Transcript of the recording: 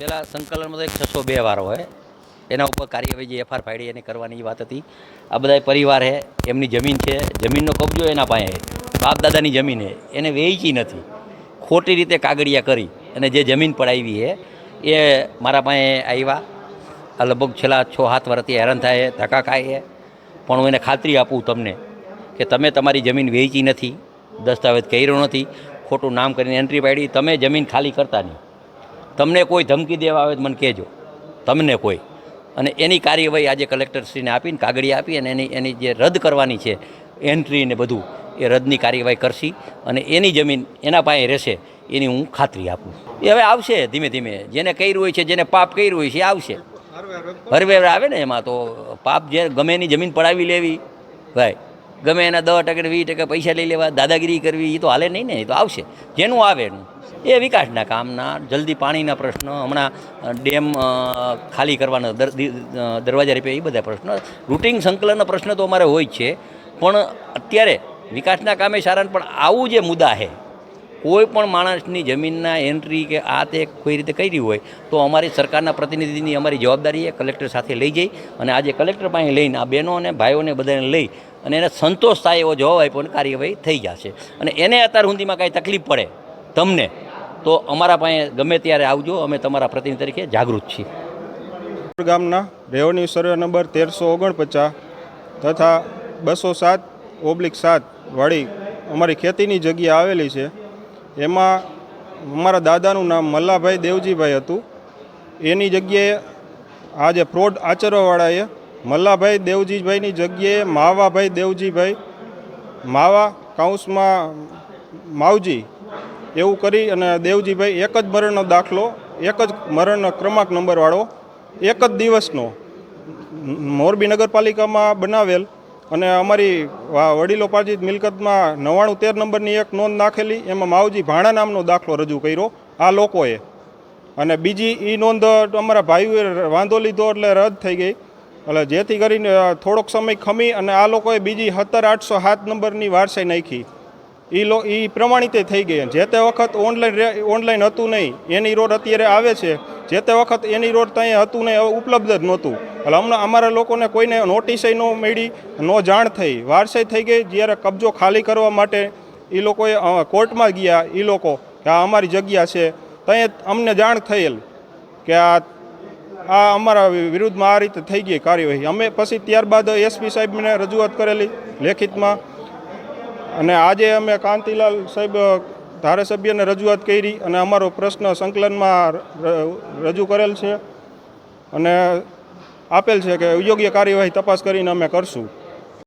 પહેલાં સંકલનમાં તો એક છસો બે વારો હોય. એના ઉપર કાર્યવાહી જે એફઆર પાડી એની કરવાની વાત હતી. આ બધા પરિવાર છે એમની જમીન છે. જમીનનો કબજો એના પાસે બાપ દાદાની જમીન હે. એને વેચી નથી. ખોટી રીતે કાગળિયા કરી અને જે જમીન પડાવી હે, એ મારા પાસે આવ્યા આ લગભગ છેલ્લા છ, સાત વર્ષથી હેરાન થાય ધક્કા ખાય પણ હું એને ખાતરી આપું તમને કે તમે તમારી જમીન વેચી નથી, દસ્તાવેજ કર્યો નથી, ખોટું નામ કરીને એન્ટ્રી પાડી, તમે જમીન ખાલી કરતા નહીં. તમને કોઈ ધમકી દેવા આવે તો મને કહેજો. તમને કોઈ. અને એની કાર્યવાહી આજે કલેક્ટરશ્રીને આપીને કાગળી આપી અને એની એની જે રદ કરવાની છે એન્ટ્રી ને બધું, એ રદની કાર્યવાહી કરશી અને એની જમીન એના પાસે રહેશે એની હું ખાતરી આપું. એ હવે આવશે ધીમે ધીમે. જેને કર્યું હોય છે, જેને પાપ કર્યું હોય છે, એ આવશે. હરવે આવે ને એમાં તો પાપ જે ગમે એની જમીન પડાવી લેવી, ભાઈ. ગમે એના દસ ટકા વીસ ટકા પૈસા લઈ લેવા, દાદાગીરી કરવી એ તો હાલે નહીં ને એ તો આવશે. જેનું આવે એનું. એ વિકાસના કામના. જલ્દી પાણીના પ્રશ્ન, હમણાં ડેમ ખાલી કરવાના દરવાજા રૂપિયા એ બધા પ્રશ્નો. રૂટિંગ સંકલનના પ્રશ્ન તો અમારે હોય જ છે, પણ અત્યારે વિકાસના કામે સારા પણ આવું જે મુદ્દા છે, કોઈ પણ માણસની જમીનના એન્ટ્રી કે આ તે કોઈ રીતે કરી હોય, તો અમારી સરકારના પ્રતિનિધિની અમારી જવાબદારી એ કલેક્ટર સાથે લઈ જઈ અને આજે કલેક્ટર પાસે લઈને આ બહેનો અને ભાઈઓને બધાને લઈ અને એને સંતોષ થાય એવો જવાબ આપ્યો અને કાર્યવાહી થઈ જશે. અને એને અત્યાર સુધીમાં કાંઈ તકલીફ પડે તમને તો અમારા પાસે ગમે ત્યારે આવજો, અમે તમારા પ્રતિનિધિ તરીકે જાગૃત છીએ. ગામના રેવન્યુ સર્વે નંબર તેરસો ઓગણપચાસ તથા બસો સાત ઓબ્લિક સાત વાળી અમારી ખેતીની જગ્યા આવેલી છે. એમાં અમારા દાદાનું નામ મલ્લાભાઈ દેવજીભાઈ હતું. એની જગ્યાએ આ જે ફ્રોડ આચરવાવાળાએ મલ્લાભાઈ દેવજીભાઈની જગ્યાએ માવાભાઈ દેવજીભાઈ, માવા કાઉન્સમાં માવજી એવું કરી અને દેવજીભાઈ એક જ મરણનો દાખલો, એક જ મરણનો ક્રમાંક નંબરવાળો, એક જ દિવસનો મોરબી નગરપાલિકામાં બનાવેલ અને અમારી વડીલો પાર્જિત મિલકતમાં નવ્વાણું તેર નંબરની એક નોંધ નાખેલી, એમાં માવજી ભાણા નામનો દાખલો રજૂ કર્યો, આ લોકોએ. અને બીજી એ નોંધ અમારા ભાઈઓએ વાંધો લીધો એટલે રદ થઈ ગઈ. એટલે જેથી કરીને થોડોક સમય ખમી અને આ લોકોએ બીજી સત્તર આઠસો સાત નંબરની વારસાઈ નાખી. એ લો એ પ્રમાણિત થઈ ગઈ જે તે વખત ઓનલાઈન ઓનલાઈન હતું નહીં, એની રોડ અત્યારે આવે છે. જે તે વખત એની રોડ ત્યાં હતું નહીં ઉપલબ્ધ જ નહોતું. એટલે હમણાં અમારા લોકોને કોઈને નોટિસય ન મળી, ન જાણ થઈ. વારસાઈ થઈ ગઈ, જ્યારે કબજો ખાલી કરવા માટે એ લોકોએ કોર્ટમાં ગયા એ લોકો કે આ અમારી જગ્યા છે. ત્યાં અમને જાણ થયેલ કે આ આ અમારા વિરુદ્ધમાં આ રીતે થઈ ગઈ કાર્યવાહી. અમે પછી ત્યારબાદ એસપી સાહેબને રજૂઆત કરેલી લેખિતમાં. અને આજે અમે કાંતિલાલ સાહેબ ધારાસભ્યને રજૂઆત કરી અને અમારો પ્રશ્ન સંકલનમાં રજૂ કરેલ છે અને આપેલ છે કે યોગ્ય કાર્યવાહી તપાસ કરીને અમે કરશું.